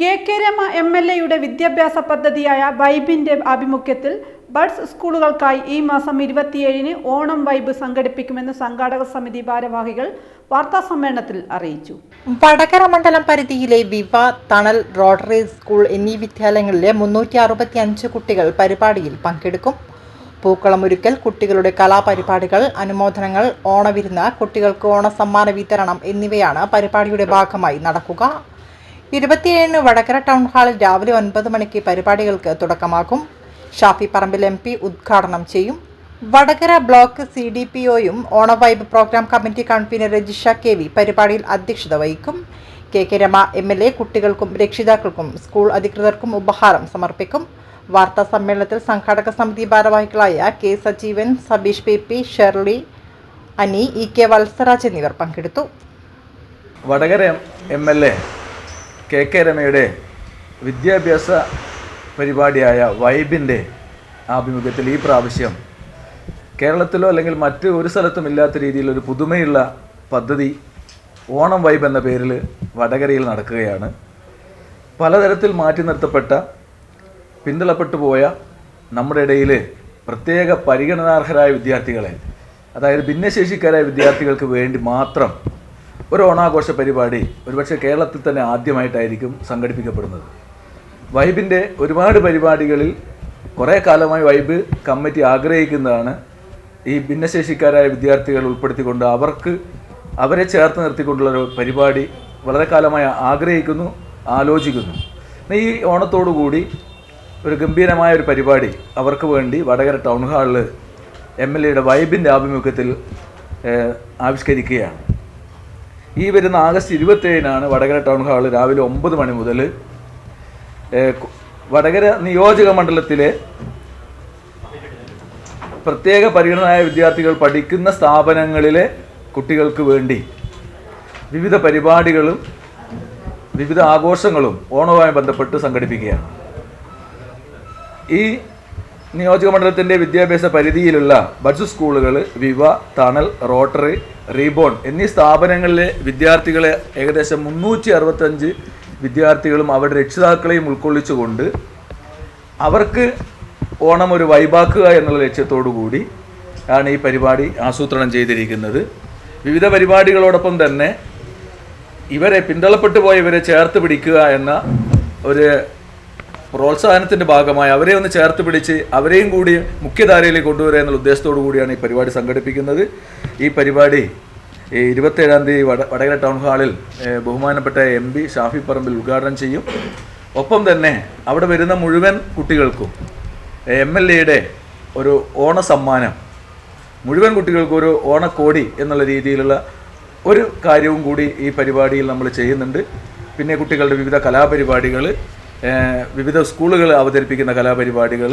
K K Rama M L എയുടെ വിദ്യാഭ്യാസ പദ്ധതിയായ വൈബിന്റെ ആഭിമുഖ്യത്തിൽ ബഡ്സ് സ്കൂളുകൾക്കായി ഈ മാസം ഇരുപത്തിയേഴിന് ഓണം വൈബ് സംഘടിപ്പിക്കുമെന്ന് സംഘാടക സമിതി ഭാരവാഹികൾ വാർത്താ സമ്മേളനത്തിൽ അറിയിച്ചു. വടകര മണ്ഡലം പരിധിയിലെ വിവ തണൽ റോട്ടറി സ്കൂൾ എന്നീ വിദ്യാലയങ്ങളിലെ മുന്നൂറ്റി അറുപത്തി അഞ്ച് കുട്ടികൾ പരിപാടിയിൽ പങ്കെടുക്കും. പൂക്കളമൊരുക്കൽ കുട്ടികളുടെ കലാപരിപാടികൾ അനുമോദനങ്ങൾ ഓണവിരുന്ന് കുട്ടികൾക്ക് ഓണസമ്മാന വിതരണം എന്നിവയാണ് പരിപാടിയുടെ ഭാഗമായി നടക്കുക. ഇരുപത്തിയേഴിന് വടകര ടൗൺ ഹാളിൽ രാവിലെ ഒൻപത് മണിക്ക് പരിപാടികൾക്ക് തുടക്കമാകും. ഷാഫി പറമ്പിൽ എം പി ഉദ്ഘാടനം ചെയ്യും. Vadakara block C D P ഒയും ഓണവൈബ് programme committee convener Rajisha K V പരിപാടിയിൽ അധ്യക്ഷത വഹിക്കും. K K Rama M L A കുട്ടികൾക്കും രക്ഷിതാക്കൾക്കും സ്കൂൾ അധികൃതർക്കും ഉപഹാരം സമർപ്പിക്കും. വാർത്താ സമ്മേളനത്തിൽ സംഘാടക സമിതി ഭാരവാഹികളായ K Sajeevan Sabeesh P P Shirley Ani E K Valsaraj എന്നിവർ പങ്കെടുത്തു. Vadakara M L A K K രമയുടെ വിദ്യാഭ്യാസ പരിപാടിയായ വൈബിന്റെ ആഭിമുഖ്യത്തിൽ ഈ പ്രാവശ്യം കേരളത്തിലോ അല്ലെങ്കിൽ മറ്റ് ഒരു സ്ഥലത്തും ഇല്ലാത്ത രീതിയിലൊരു പുതുമയുള്ള പദ്ധതി ഓണം വൈബ് എന്ന പേരിൽ വടകരയിൽ നടക്കുകയാണ്. പലതരത്തിൽ മാറ്റി നിർത്തപ്പെട്ട പിന്തള്ളപ്പെട്ടു പോയ നമ്മുടെ ഇടയിൽ പ്രത്യേക പരിഗണനാർഹരായ വിദ്യാർത്ഥികളെ അതായത് ഭിന്നശേഷിക്കാരായ വിദ്യാർത്ഥികൾക്ക് വേണ്ടി മാത്രം ഒരു ഓണാഘോഷ പരിപാടി ഒരുപക്ഷെ കേരളത്തിൽ തന്നെ ആദ്യമായിട്ടായിരിക്കും സംഘടിപ്പിക്കപ്പെടുന്നത്. വൈബിന്റെ ഒരുപാട് പരിപാടികളിൽ കുറേ കാലമായി വൈബ് കമ്മിറ്റി ആഗ്രഹിക്കുന്നതാണ്. ഈ ഭിന്നശേഷിക്കാരായ വിദ്യാർത്ഥികൾ ഉൾപ്പെടുത്തിക്കൊണ്ട് അവർക്ക് അവരെ ചേർത്ത് നിർത്തിക്കൊണ്ടുള്ള ഒരു പരിപാടി വളരെ കാലമായി ആഗ്രഹിക്കുന്നു ആലോചിക്കുന്നു. ഈ ഓണത്തോടുകൂടി ഒരു ഗംഭീരമായ ഒരു പരിപാടി അവർക്ക് വേണ്ടി വടകര ടൗൺ ഹാളിൽ എം എൽ എയുടെ വൈബിന്റെ ആഭിമുഖ്യത്തിൽ ആവിഷ്കരിക്കുകയാണ്. ഈ വരുന്ന ആഗസ്റ്റ് ഇരുപത്തേഴിനാണ് വടകര ടൗൺ ഹാളിൽ രാവിലെ ഒമ്പത് മണി മുതൽ വടകര നിയോജക മണ്ഡലത്തിലെ പ്രത്യേക പരിഗണനായ വിദ്യാർത്ഥികൾ പഠിക്കുന്ന സ്ഥാപനങ്ങളിലെ കുട്ടികൾക്ക് വേണ്ടി വിവിധ പരിപാടികളും വിവിധ ആഘോഷങ്ങളും ഓണവുമായി ബന്ധപ്പെട്ട് സംഘടിപ്പിക്കുകയാണ്. ഈ നിയോജക വിദ്യാഭ്യാസ പരിധിയിലുള്ള ബഡ്സ് സ്കൂളുകൾ വിവ തണൽ റോട്ടറി റീബോൺ എന്നീ സ്ഥാപനങ്ങളിലെ വിദ്യാർത്ഥികളെ ഏകദേശം മുന്നൂറ്റി അറുപത്തഞ്ച് വിദ്യാർത്ഥികളും അവരുടെ രക്ഷിതാക്കളെയും ഉൾക്കൊള്ളിച്ചുകൊണ്ട് അവർക്ക് ഓണം ഒരു വൈബാക്കുക എന്നുള്ള ലക്ഷ്യത്തോടു കൂടി ആണ് ഈ പരിപാടി ആസൂത്രണം ചെയ്തിരിക്കുന്നത്. വിവിധ പരിപാടികളോടൊപ്പം തന്നെ ഇവരെ പിന്തള്ളപ്പെട്ടു പോയ ഇവരെ ചേർത്ത് പിടിക്കുക എന്ന ഒരു പ്രോത്സാഹനത്തിന്റെ ഭാഗമായി അവരെ ഒന്ന് ചേർത്ത് പിടിച്ച് അവരെയും കൂടി മുഖ്യധാരയിലേക്ക് കൊണ്ടുവരിക എന്നുള്ള ഉദ്ദേശത്തോടു കൂടിയാണ് ഈ പരിപാടി സംഘടിപ്പിക്കുന്നത്. ഈ പരിപാടി ഈ ഇരുപത്തേഴാം തീയതി വട വടകര ടൗൺ ഹാളിൽ ബഹുമാനപ്പെട്ട എം പി ഷാഫി പറമ്പിൽ ഉദ്ഘാടനം ചെയ്യും. ഒപ്പം തന്നെ അവിടെ വരുന്ന മുഴുവൻ കുട്ടികൾക്കും എം എൽ എയുടെ ഒരു ഓണ സമ്മാനം മുഴുവൻ കുട്ടികൾക്കും ഒരു ഓണക്കോടി എന്നുള്ള രീതിയിലുള്ള ഒരു കാര്യവും കൂടി ഈ പരിപാടിയിൽ നമ്മൾ ചെയ്യുന്നുണ്ട്. പിന്നെ കുട്ടികളുടെ വിവിധ കലാപരിപാടികൾ വിവിധ സ്കൂളുകൾ അവതരിപ്പിക്കുന്ന കലാപരിപാടികൾ